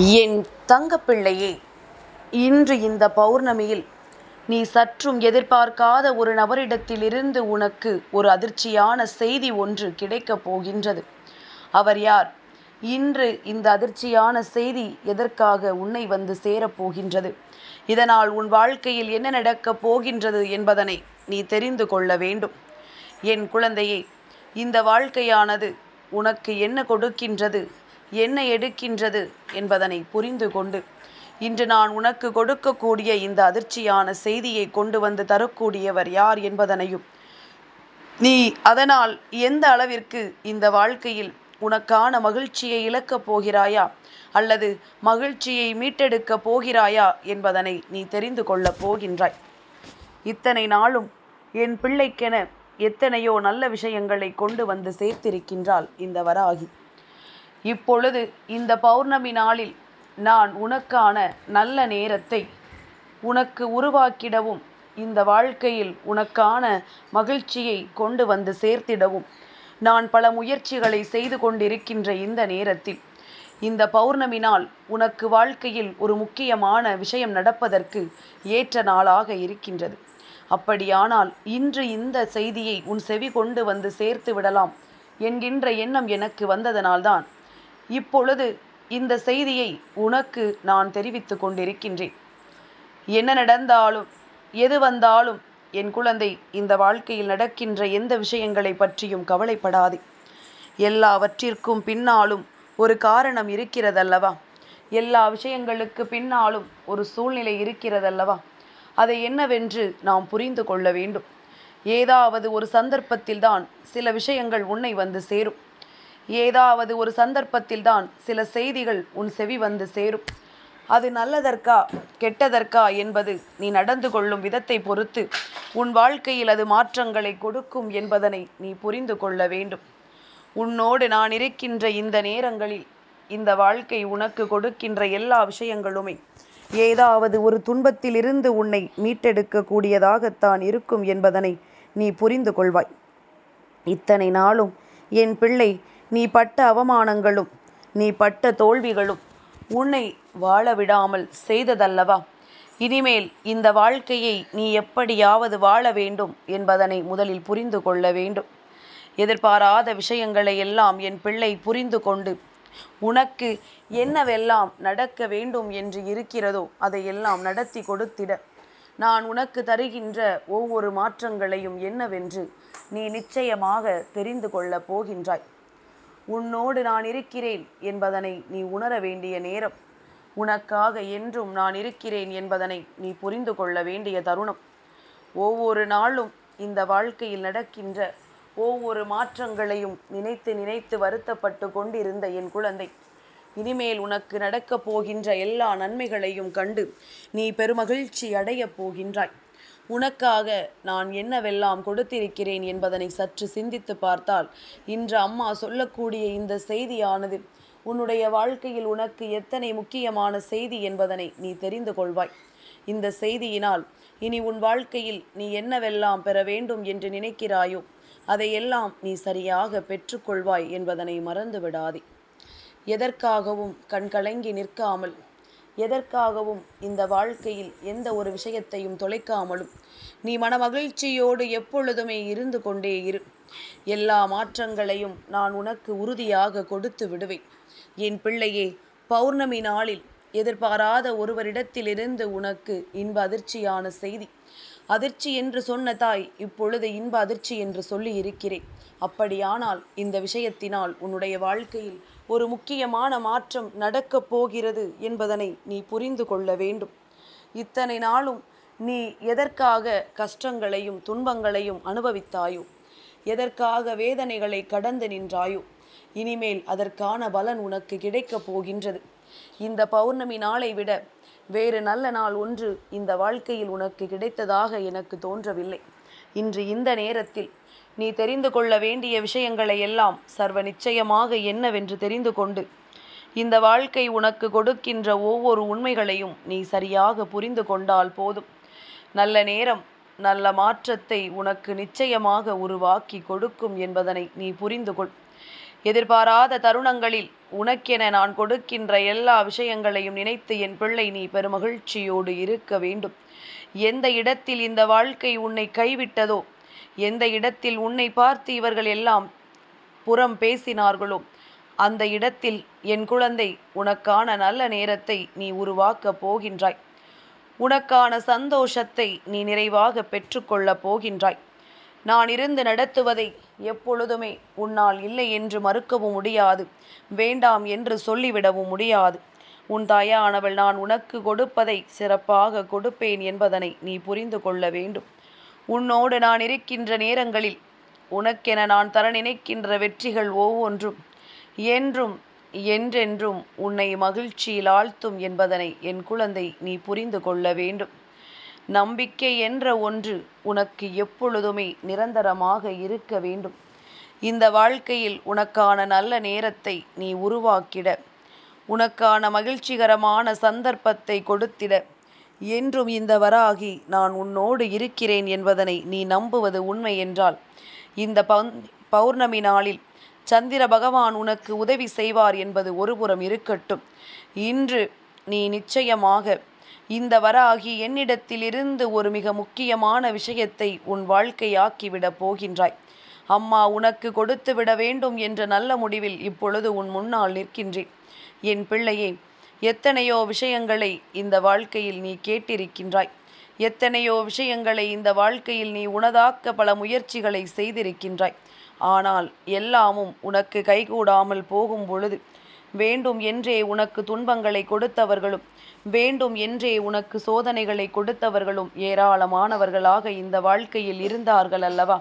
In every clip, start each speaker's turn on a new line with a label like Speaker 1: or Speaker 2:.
Speaker 1: என் தங்கப்பிள்ளையே இன்று இந்த பௌர்ணமியில் நீ சற்றும் எதிர்பார்க்காத ஒரு நபரிடத்திலிருந்து உனக்கு ஒரு அதிர்ச்சியான செய்தி ஒன்று கிடைக்கப் போகின்றது. அவர் யார்? இன்று இந்த அதிர்ச்சியான செய்தி எதற்காக உன்னை வந்து சேரப்போகின்றது இதனால் உன் வாழ்க்கையில் என்ன நடக்கப் போகின்றது என்பதனை நீ தெரிந்து கொள்ள வேண்டும். என் குழந்தையே இந்த வாழ்க்கையானது உனக்கு என்ன கொடுக்கின்றது என்ன எடுக்கின்றது என்பதனை புரிந்து கொண்டு இன்று நான் உனக்கு கொடுக்கக்கூடிய இந்த அதிர்ச்சியான செய்தியை கொண்டு வந்து தரக்கூடியவர் யார் என்பதனையும் நீ அதனால் எந்த அளவிற்கு இந்த வாழ்க்கையில் உனக்கான மகிழ்ச்சியை இழக்கப் போகிறாயா அல்லது மகிழ்ச்சியை மீட்டெடுக்கப் போகிறாயா என்பதனை நீ தெரிந்து கொள்ளப் போகின்றாய். இத்தனை நாளும் என் பிள்ளைக்கென எத்தனையோ நல்ல விஷயங்களை கொண்டு வந்து சேர்த்திருக்கின்றாள் இந்த வராகி. இப்பொழுது இந்த பௌர்ணமி நாளில் நான் உனக்கான நல்ல நேரத்தை உனக்கு உருவாக்கிடவும் இந்த வாழ்க்கையில் உனக்கான மகிழ்ச்சியை கொண்டு வந்து சேர்த்திடவும். நான் பல முயற்சிகளை செய்து கொண்டிருக்கின்ற இந்த நேரத்தில் இந்த பௌர்ணமி நாள் உனக்கு வாழ்க்கையில் ஒரு முக்கியமான விஷயம் நடப்பதற்கு ஏற்ற நாளாக இருக்கின்றது. அப்படியானால் இன்று இந்த செய்தியை உன் செவி கொண்டு வந்து சேர்த்து விடலாம். என்கின்ற எண்ணம் எனக்கு வந்ததனால்தான் இப்பொழுது இந்த செய்தியை உனக்கு நான் தெரிவித்து கொண்டிருக்கின்றேன். என்ன நடந்தாலும் எது வந்தாலும் என் குழந்தை இந்த வாழ்க்கையில் நடக்கின்ற எந்த விஷயங்களை பற்றியும் கவலைப்படாதே. எல்லாவற்றிற்கும் பின்னாலும் ஒரு காரணம் இருக்கிறதல்லவா? எல்லா விஷயங்களுக்கு பின்னாலும் ஒரு சூழ்நிலை இருக்கிறதல்லவா? அதை என்னவென்று நாம் புரிந்து கொள்ள வேண்டும். ஏதாவது ஒரு சந்தர்ப்பத்தில்தான் சில விஷயங்கள் உன்னை வந்து சேரும். ஏதாவது ஒரு சந்தர்ப்பத்தில்தான் சில செய்திகள் உன் செவி வந்து சேரும். அது நல்லதற்கா கெட்டதற்கா என்பது நீ நடந்து கொள்ளும் விதத்தை பொறுத்து உன் வாழ்க்கையில் அது மாற்றங்களை கொடுக்கும் என்பதனை நீ புரிந்து கொள்ள வேண்டும். உன்னோடு நான் இருக்கின்ற இந்த நேரங்களில் இந்த வாழ்க்கை உனக்கு கொடுக்கின்ற எல்லா விஷயங்களுமே ஏதாவது ஒரு துன்பத்திலிருந்து உன்னை மீட்டெடுக்கக்கூடியதாகத்தான் இருக்கும் என்பதனை நீ புரிந்து கொள்வாய். இத்தனை நாளும் என் பிள்ளை நீ பட்ட அவமானங்களும் நீ பட்ட தோல்விகளும் உன்னை வாழ விடாமல் செய்ததல்லவா? இனிமேல் இந்த வாழ்க்கையை நீ எப்படியாவது வாழ வேண்டும் என்பதனை முதலில் புரிந்து கொள்ள வேண்டும். எதிர்பாராத விஷயங்களை எல்லாம் என் பிள்ளை புரிந்து கொண்டு உனக்கு என்னவெல்லாம் நடக்க வேண்டும் என்று இருக்கிறதோ அதையெல்லாம் நடத்தி கொடுத்திட. நான் உனக்கு தருகின்ற ஒவ்வொரு மாற்றங்களையும் என்னவென்று நீ நிச்சயமாக தெரிந்து கொள்ளப் போகின்றாய். உன்னோடு நான் இருக்கிறேன் என்பதனை நீ உணர வேண்டிய நேரம். உனக்காக என்றும் நான் இருக்கிறேன் என்பதனை நீ புரிந்து கொள்ள வேண்டிய தருணம். ஒவ்வொரு நாளும் இந்த வாழ்க்கையில் நடக்கின்ற ஒவ்வொரு மாற்றங்களையும் நினைத்து நினைத்து வருத்தப்பட்டு கொண்டிருந்த என் குழந்தை இனிமேல் உனக்கு நடக்கப் போகின்ற எல்லா நன்மைகளையும் கண்டு நீ பெருமகிழ்ச்சி அடையப் போகின்றாய். உனக்காக நான் என்னவெல்லாம் கொடுத்திருக்கிறேன் என்பதனை சற்று சிந்தித்து பார்த்தால் இன்று அம்மா சொல்லக்கூடிய இந்த செய்தியானது உன்னுடைய வாழ்க்கையில் உனக்கு எத்தனை முக்கியமான செய்தி என்பதனை நீ தெரிந்து கொள்வாய். இந்த செய்தியினால் இனி உன் வாழ்க்கையில் நீ என்னவெல்லாம் பெற வேண்டும் என்று நினைக்கிறாயோ அதையெல்லாம் நீ சரியாக பெற்றுக்கொள்வாய் என்பதனை மறந்து விடாதே எதற்காகவும் கண்கலங்கி நிற்காமல் எதற்காகவும் இந்த வாழ்க்கையில் எந்த ஒரு விஷயத்தையும் தொலைக்காமலும் நீ மனமகிழ்ச்சியோடு எப்பொழுதுமே இருந்து கொண்டே இரு. எல்லா மாற்றங்களையும் நான் உனக்கு உறுதியாக கொடுத்து விடுவேன். என் பிள்ளையே பௌர்ணமி நாளில் எதிர்பாராத ஒருவரிடத்திலிருந்து உனக்கு இன்ப அதிர்ச்சியான செய்தி. அதிர்ச்சி என்று சொன்ன தாய் இப்பொழுது இன்ப அதிர்ச்சி என்று சொல்லி இருக்கிறேன் அப்படியானால் இந்த விஷயத்தினால் உன்னுடைய வாழ்க்கையில் ஒரு முக்கியமான மாற்றம் நடக்கப் போகிறது என்பதனை நீ புரிந்து கொள்ள வேண்டும். இத்தனை நாளும் நீ எதற்காக கஷ்டங்களையும் துன்பங்களையும் அனுபவித்தாயோ எதற்காக வேதனைகளை கடந்து நின்றாயோ இனிமேல் அதற்கான பலன் உனக்கு கிடைக்கப் போகின்றது. இந்த பௌர்ணமி நாளை விட வேறு நல்ல நாள் ஒன்று இந்த வாழ்க்கையில் உனக்கு கிடைத்ததாக எனக்கு தோன்றவில்லை. இன்று இந்த நேரத்தில் நீ தெரிந்து கொள்ள வேண்டிய விஷயங்களை எல்லாம் சர்வ நிச்சயமாக என்னவென்று தெரிந்து கொண்டு. இந்த வாழ்க்கை உனக்கு கொடுக்கின்ற ஒவ்வொரு உண்மைகளையும் நீ சரியாக புரிந்து கொண்டால் போதும். நல்ல நேரம் நல்ல மாற்றத்தை உனக்கு நிச்சயமாக உருவாக்கி கொடுக்கும் என்பதனை நீ புரிந்து கொள். எதிர்பாராத தருணங்களில் உனக்கென நான் கொடுக்கின்ற எல்லா விஷயங்களையும் நினைத்து என் பிள்ளை நீ பெருமகிழ்ச்சியோடு இருக்க வேண்டும். எந்த இடத்தில் இந்த வாழ்க்கை உன்னை கைவிட்டதோ எந்த இடத்தில் உன்னை பார்த்து இவர்கள் எல்லாம் புறம் பேசினார்களோ அந்த இடத்தில் என் குழந்தை உனக்கான நல்ல நேரத்தை நீ உருவாக்கப் போகின்றாய். உனக்கான சந்தோஷத்தை நீ நிறைவாக பெற்றுக்கொள்ளப் போகின்றாய். நான் இருந்து நடத்துவதை எப்பொழுதுமே உன்னால் இல்லை என்று மறுக்கவும் முடியாது வேண்டாம் என்று சொல்லிவிடவும் முடியாது. உன் தாயானவள் நான் உனக்கு கொடுப்பதை சிறப்பாக கொடுப்பேன் என்பதனை நீ புரிந்து கொள்ள வேண்டும். உன்னோடு நான் இருக்கின்ற நேரங்களில் உனக்கென நான் தர நினைக்கின்ற வெற்றிகள் ஒவ்வொன்றும். என்றும் என்றென்றும் உன்னை மகிழ்ச்சியில் ஆழ்த்தும் என்பதனை என் குழந்தை நீ புரிந்து கொள்ள வேண்டும். நம்பிக்கை என்ற ஒன்று உனக்கு எப்பொழுதுமே நிரந்தரமாக இருக்க வேண்டும். இந்த வாழ்க்கையில் உனக்கான நல்ல நேரத்தை நீ உருவாக்கிட உனக்கான மகிழ்ச்சிகரமான சந்தர்ப்பத்தை கொடுத்திட என்றும் இந்த வராகி நான் உன்னோடு இருக்கிறேன் என்பதனை நீ நம்புவது உண்மை என்றால் இந்த பௌர்ணமி நாளில் சந்திர பகவான் உனக்கு உதவி செய்வார் என்பது ஒருபுறம் இருக்கட்டும். இன்று நீ நிச்சயமாக இந்த வராகி என்னிடத்திலிருந்து ஒரு மிக முக்கியமான விஷயத்தை உன் வாழ்க்கையாக்கிவிடப் போகின்றாய். அம்மா உனக்கு கொடுத்து விட வேண்டும் என்ற நல்ல முடிவில் இப்பொழுது உன் முன்னால் நிற்கின்றேன். என் பிள்ளையே எத்தனையோ விஷயங்களை இந்த வாழ்க்கையில் நீ கேட்டிருக்கின்றாய். எத்தனையோ விஷயங்களை இந்த வாழ்க்கையில் நீ உனதாக்க பல முயற்சிகளை செய்திருக்கின்றாய். ஆனால் எல்லாமும் உனக்கு கைகூடாமல் போகும் பொழுது வேண்டும் என்றே உனக்கு துன்பங்களை கொடுத்தவர்களும் வேண்டும் என்றே உனக்கு சோதனைகளை கொடுத்தவர்களும் ஏராளமானவர்களாக இந்த வாழ்க்கையில் இருந்தார்கள் அல்லவா?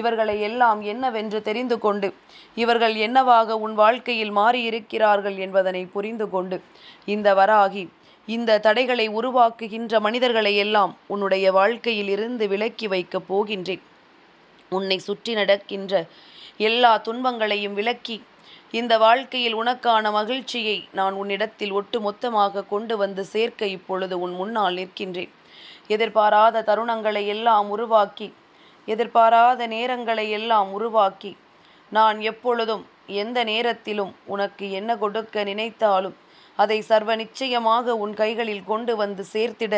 Speaker 1: இவர்களை எல்லாம் என்னவென்று தெரிந்து கொண்டு இவர்கள் என்னவாக உன் வாழ்க்கையில் மாறியிருக்கிறார்கள் என்பதனை புரிந்து கொண்டு இந்த வராகி இந்த தடைகளை உருவாக்குகின்ற மனிதர்களை எல்லாம் உன்னுடைய வாழ்க்கையில் இருந்து விலக்கி வைக்கப் போகின்றேன். உன்னை சுற்றி நடக்கின்ற எல்லா துன்பங்களையும் விலக்கி இந்த வாழ்க்கையில் உனக்கான மகிழ்ச்சியை நான் உன்னிடத்தில் ஒட்டு மொத்தமாக கொண்டு வந்து சேர்க்க இப்பொழுது உன் முன்னால் நிற்கின்றேன். எதிர்பாராத தருணங்களை எல்லாம் உருவாக்கி எதிர்பாராத நேரங்களை எல்லாம் உருவாக்கி நான் எப்பொழுதும் எந்த நேரத்திலும் உனக்கு என்ன கொடுக்க நினைத்தாலும் அதை சர்வ நிச்சயமாக உன் கைகளில் கொண்டு வந்து சேர்த்திட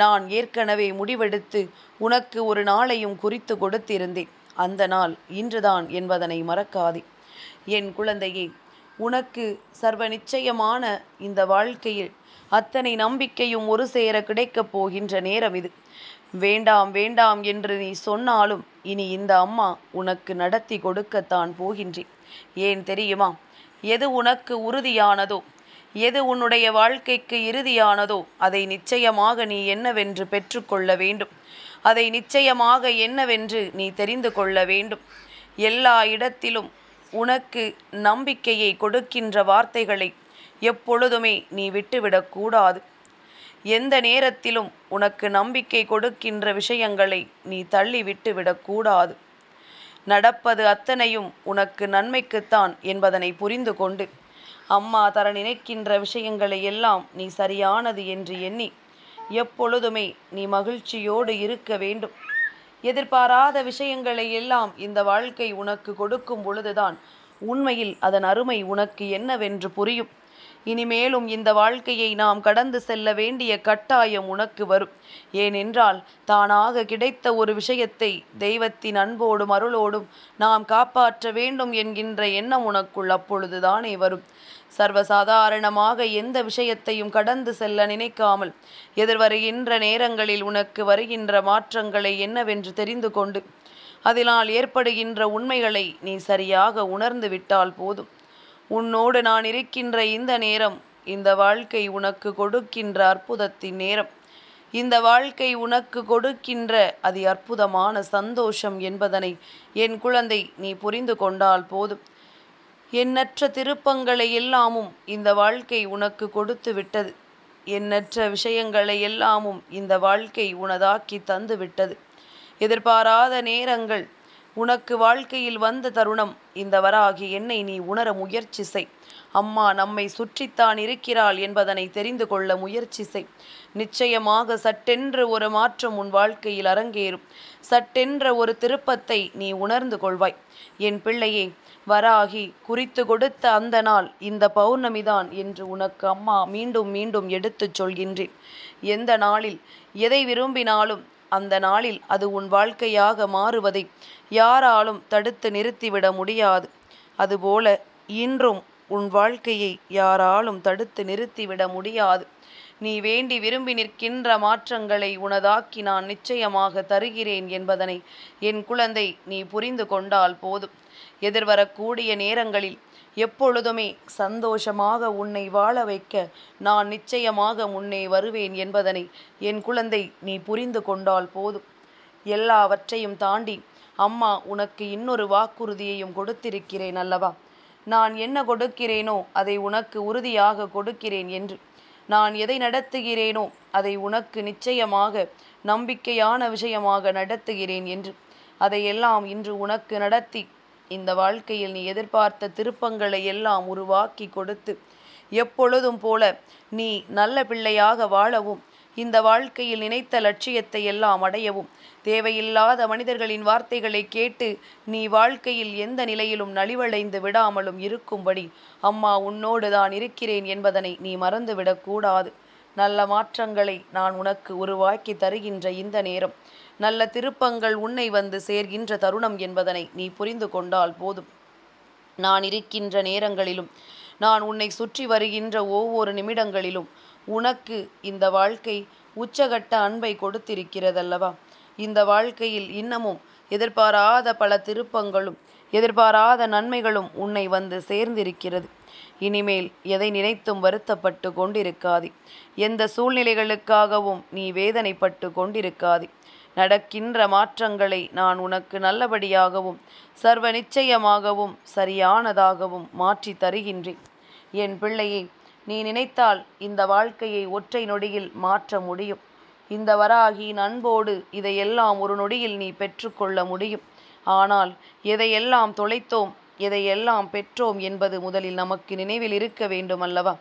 Speaker 1: நான் ஏற்கனவே முடிவெடுத்து உனக்கு ஒரு நாளையும் குறித்து கொடுத்திருந்தேன். அந்த நாள் இன்றுதான் என்பதனை மறக்காதே. என் குழந்தையே உனக்கு சர்வ நிச்சயமான இந்த வாழ்க்கையில் அத்தனை நம்பிக்கையும் ஒரு சேர கிடைக்கப் போகின்ற நேரம் இது. வேண்டாம் வேண்டாம் என்று நீ சொன்னாலும் இனி இந்த அம்மா உனக்கு நடத்தி கொடுக்கத்தான் போகின்றேன். ஏன் தெரியுமா? எது உனக்கு உறுதியானதோ எது உன்னுடைய வாழ்க்கைக்கு இறுதியானதோ அதை நிச்சயமாக நீ என்னவென்று பெற்றுக்கொள்ள வேண்டும். அதை நிச்சயமாக என்னவென்று நீ தெரிந்து கொள்ள வேண்டும். எல்லா இடத்திலும் உனக்கு நம்பிக்கையை கொடுக்கின்ற வார்த்தைகளை எப்பொழுதுமே நீ விட்டுவிடக்கூடாது. எந்த நேரத்திலும் உனக்கு நம்பிக்கை கொடுக்கின்ற விஷயங்களை நீ தள்ளி விட்டு விடக்கூடாது. நடப்பது அத்தனையும் உனக்கு நன்மைக்குத்தான் என்பதனை புரிந்து கொண்டு அம்மா தர நினைக்கின்ற விஷயங்களை எல்லாம் நீ சரியானது என்று எண்ணி எப்பொழுதுமே நீ மகிழ்ச்சியோடு இருக்க வேண்டும். எதிர்பாராத விஷயங்களை எல்லாம் இந்த வாழ்க்கை உனக்கு கொடுக்கும் பொழுதுதான் உண்மையில் அதன் அருமை உனக்கு என்னவென்று புரியும். இனிமேலும் இந்த வாழ்க்கையை நாம் கடந்து செல்ல வேண்டிய கட்டாயம் உனக்கு வரும். ஏனென்றால் தானாக கிடைத்த ஒரு விஷயத்தை தெய்வத்தின் அன்போடும் அருளோடும் நாம் காப்பாற்ற வேண்டும் என்கின்ற எண்ணம் உனக்குள் அப்பொழுதுதானே வரும். சர்வசாதாரணமாக எந்த விஷயத்தையும் கடந்து செல்ல நினைக்காமல் எதிர்வருகின்ற நேரங்களில் உனக்கு வருகின்ற மாற்றங்களை என்னவென்று தெரிந்து கொண்டு அதனால் ஏற்படுகின்ற உண்மைகளை நீ சரியாக உணர்ந்து விட்டால் போதும். உன்னோடு நான் இருக்கின்ற இந்த நேரம் இந்த வாழ்க்கை உனக்கு கொடுக்கின்ற அற்புதத்தின் நேரம். இந்த வாழ்க்கை உனக்கு கொடுக்கின்ற அதி அற்புதமான சந்தோஷம் என்பதனை என் குழந்தை நீ புரிந்து கொண்டால் போதும். எண்ணற்ற திருப்பங்களை எல்லாமும் இந்த வாழ்க்கை உனக்கு கொடுத்து விட்டது. எண்ணற்ற விஷயங்களை எல்லாமும் இந்த வாழ்க்கை உனதாக்கி தந்து விட்டது. எதிர்பாராத நேரங்கள் உனக்கு வாழ்க்கையில் வந்த தருணம். இந்த வராகி என்னை நீ உணர முயற்சி செய். அம்மா நம்மை சுற்றித்தான் இருக்கிறாள் என்பதனை தெரிந்து கொள்ள முயற்சி செய். நிச்சயமாக சட்டென்று ஒரு மாற்றம் உன் வாழ்க்கையில் அரங்கேறும். சட்டென்ற ஒரு திருப்பத்தை நீ உணர்ந்து கொள்வாய். என் பிள்ளையே வராகி குறித்து கொடுத்த அந்த நாள் இந்த பௌர்ணமிதான் என்று உனக்கு அம்மா மீண்டும் மீண்டும் எடுத்துச் சொல்கின்றேன். எந்த நாளில் எதை விரும்பினாலும் அந்த நாளில் அது உன் வாழ்க்கையாக மாறுவதை யாராலும் தடுத்து நிறுத்திவிட முடியாது. அதுபோல இன்றும் உன் வாழ்க்கையை யாராலும் தடுத்து நிறுத்திவிட முடியாது. நீ வேண்டி விரும்பி நிற்கின்ற மாற்றங்களை உனதாக்கி நான் நிச்சயமாக தருகிறேன் என்பதனை என் குழந்தை நீ புரிந்து கொண்டால் போதும். எதிர்வரக்கூடிய நேரங்களில் எப்பொழுதுமே சந்தோஷமாக உன்னை வாழ வைக்க நான் நிச்சயமாக முன்னே வருவேன் என்பதனை என் குழந்தை நீ புரிந்து கொண்டால் போதும். எல்லாவற்றையும் தாண்டி அம்மா உனக்கு இன்னொரு வாக்குறுதியையும் கொடுத்திருக்கிறேன் அல்லவா? நான் என்ன கொடுக்கிறேனோ அதை உனக்கு உறுதியாக கொடுக்கிறேன் என்று நான் எதை நடத்துகிறேனோ அதை உனக்கு நிச்சயமாக நம்பிக்கையான விஷயமாக நடத்துகிறேன் என்று. அதையெல்லாம் இன்று உனக்கு நடத்தி இந்த வாழ்க்கையில் நீ எதிர்பார்த்த திருப்பங்களை எல்லாம் உருவாக்கி கொடுத்து எப்பொழுதும் போல நீ நல்ல பிள்ளையாக வாழவும் இந்த வாழ்க்கையில் நினைத்த லட்சியத்தை எல்லாம் அடையவும். தேவையில்லாத மனிதர்களின் வார்த்தைகளை கேட்டு நீ வாழ்க்கையில் எந்த நிலையிலும் நலிவடைந்து விடாமலும் இருக்கும்படி அம்மா உன்னோடு தான் இருக்கிறேன் என்பதனை நீ மறந்துவிடக்கூடாது நல்ல மாற்றங்களை நான் உனக்கு உருவாக்கி தருகின்ற இந்த நேரம். நல்ல திருப்பங்கள் உன்னை வந்து சேர்கின்ற தருணம் என்பதனை நீ புரிந்து கொண்டால் போதும். நான் இருக்கின்ற நேரங்களிலும் நான் உன்னை சுற்றி வருகின்ற ஒவ்வொரு நிமிடங்களிலும் உனக்கு இந்த வாழ்க்கை உச்சகட்ட அன்பை கொடுத்திருக்கிறதல்லவா? இந்த வாழ்க்கையில் இன்னமும் எதிர்பாராத பல திருப்பங்களும் எதிர்பாராத நன்மைகளும் உன்னை வந்து சேர்ந்திருக்கிறது. இனிமேல் எதை நினைத்தும் வருத்தப்பட்டு கொண்டிருக்காதே. எந்த சூழ்நிலைகளுக்காகவும் நீ வேதனைப்பட்டு கொண்டிருக்காதே. நடக்கின்ற மாற்றங்களை நான் உனக்கு நல்லபடியாகவும் சர்வ நிச்சயமாகவும் சரியானதாகவும் மாற்றி தருகின்றேன். என் பிள்ளையை நீ நினைத்தால் இந்த வாழ்க்கையை ஒற்றை நொடியில் மாற்ற முடியும். இந்த வராகியின் அன்போடு இதையெல்லாம் ஒரு நொடியில் நீ பெற்றுக்கொள்ள முடியும். ஆனால் எதையெல்லாம் தொலைத்தோம் எதையெல்லாம் பெற்றோம் என்பது முதலில் நமக்கு நினைவில் இருக்க வேண்டும் அல்லவா?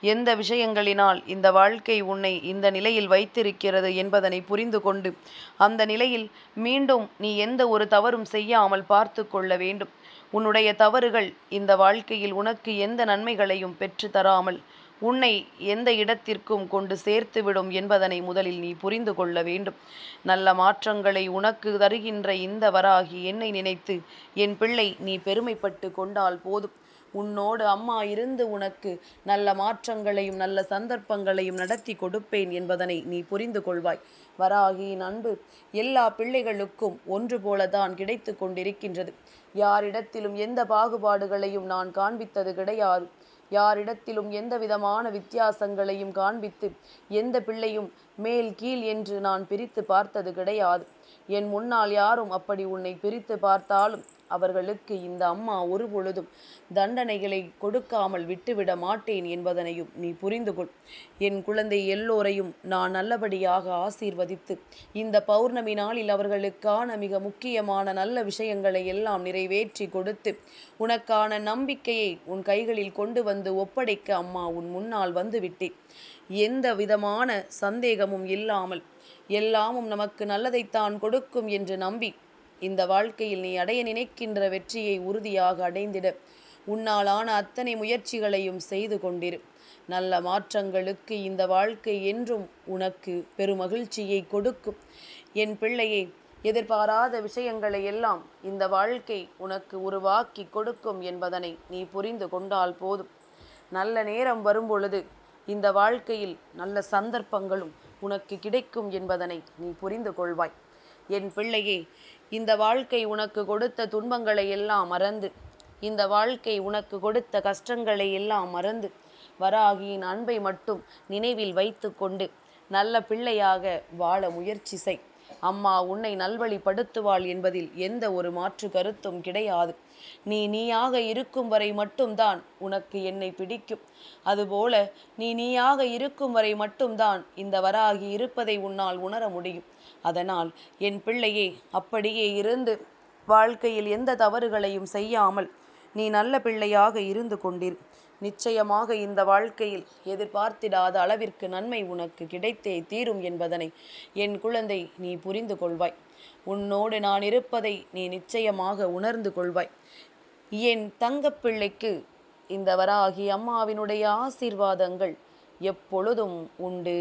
Speaker 1: எந்த விஷயங்களினால் இந்த வாழ்க்கை உன்னை இந்த நிலையில் வைத்திருக்கிறது என்பதனை புரிந்து கொண்டு அந்த நிலையில் மீண்டும் நீ எந்த ஒரு தவறும் செய்யாமல் பார்த்து கொள்ள வேண்டும். உன்னுடைய தவறுகள் இந்த வாழ்க்கையில் உனக்கு எந்த நன்மைகளையும் பெற்று தராமல் உன்னை எந்த இடத்திற்கும் கொண்டு சேர்த்துவிடும் என்பதனை முதலில் நீ புரிந்து கொள்ள வேண்டும். நல்ல மாற்றங்களை உனக்கு தருகின்ற இந்த வராகி என்னை நினைத்து என் பிள்ளை நீ பெருமைப்பட்டு கொண்டால் போதும். உன்னோடு அம்மா இருந்து உனக்கு நல்ல மாற்றங்களையும் நல்ல சந்தர்ப்பங்களையும் நடத்தி கொடுப்பேன் என்பதனை நீ புரிந்து கொள்வாய். வராகியின் அன்பு எல்லா பிள்ளைகளுக்கும் ஒன்று போலதான் கிடைத்து கொண்டிருக்கின்றது. யாரிடத்திலும் எந்த பாகுபாடுகளையும் நான் காண்பித்தது கிடையாது. யாரிடத்திலும் எந்த விதமான வித்தியாசங்களையும் காண்பித்து எந்த பிள்ளையும் மேல் கீழ் என்று நான் பிரித்து பார்த்தது கிடையாது. என் முன்னால் யாரும் அப்படி உன்னை பிரித்து பார்த்தாலும் அவர்களுக்கு இந்த அம்மா ஒரு பொழுதும் தண்டனைகளை கொடுக்காமல் விட்டுவிட மாட்டேன் என்பதனையும் நீ புரிந்து கொள். என் குழந்தை எல்லோரையும் நான் நல்லபடியாக ஆசீர்வதித்து இந்த பௌர்ணமி நாளில் அவர்களுக்கான மிக முக்கியமான நல்ல விஷயங்களை எல்லாம் நிறைவேற்றி கொடுத்து உனக்கான நம்பிக்கையை உன் கைகளில் கொண்டு வந்து ஒப்படைக்க அம்மா உன் முன்னால் வந்துவிட்டேன் எந்த விதமான சந்தேகமும் இல்லாமல் எல்லாமும் நமக்கு நல்லதைத்தான் கொடுக்கும் என்று நம்பி இந்த வாழ்க்கையில் நீ அடைய நினைக்கின்ற வெற்றியை உறுதியாக அடைந்திட. உன்னாலான அத்தனை முயற்சிகளையும் செய்து கொண்டிரு. நல்ல மாற்றங்களுக்கு இந்த வாழ்க்கை என்றும் உனக்கு பெருமகிழ்ச்சியை கொடுக்கும். என் பிள்ளையை எதிர்பாராத விஷயங்களை எல்லாம் இந்த வாழ்க்கை உனக்கு உருவாக்கி கொடுக்கும் என்பதனை நீ புரிந்து கொண்டால் போதும். நல்ல நேரம் வரும்பொழுது இந்த வாழ்க்கையில் நல்ல சந்தர்ப்பங்களும் உனக்கு கிடைக்கும் என்பதனை நீ புரிந்து கொள்வாய். என் பிள்ளையே இந்த வாழ்க்கை உனக்கு கொடுத்த துன்பங்களை எல்லாம் மறந்து. இந்த வாழ்க்கை உனக்கு கொடுத்த கஷ்டங்களை எல்லாம் மறந்து. வராகியின் அன்பை மட்டும் நினைவில் வைத்து கொண்டு நல்ல பிள்ளையாக வாழ முயற்சி செய். அம்மா உன்னை நல்வழிப்படுத்துவாள் என்பதில் எந்த ஒரு மாற்று கருத்தும் கிடையாது. நீ நீயாக இருக்கும் வரை மட்டும்தான் உனக்கு என்னை பிடிக்கும். அதுபோல நீ நீயாக இருக்கும் வரை மட்டும்தான் இந்த வராகி இருப்பதை உன்னால் உணர முடியும். அதனால் என் பிள்ளையே அப்படியே இருந்து வாழ்க்கையில் எந்த தவறுகளையும் செய்யாமல் நீ நல்ல பிள்ளையாக இருந்து கொண்டிரு. நிச்சயமாக இந்த வாழ்க்கையில் எதிர்பார்த்திடாத அளவிற்கு நன்மை உனக்கு கிடைத்தே தீரும் என்பதனை என் குழந்தை நீ புரிந்து கொள்வாய். உன்னோடு நான் இருப்பதை நீ நிச்சயமாக உணர்ந்து கொள்வாய். என் தங்கப்பிள்ளைக்கு இந்த வராகி அம்மாவினுடைய ஆசீர்வாதங்கள் எப்பொழுதும் உண்டு.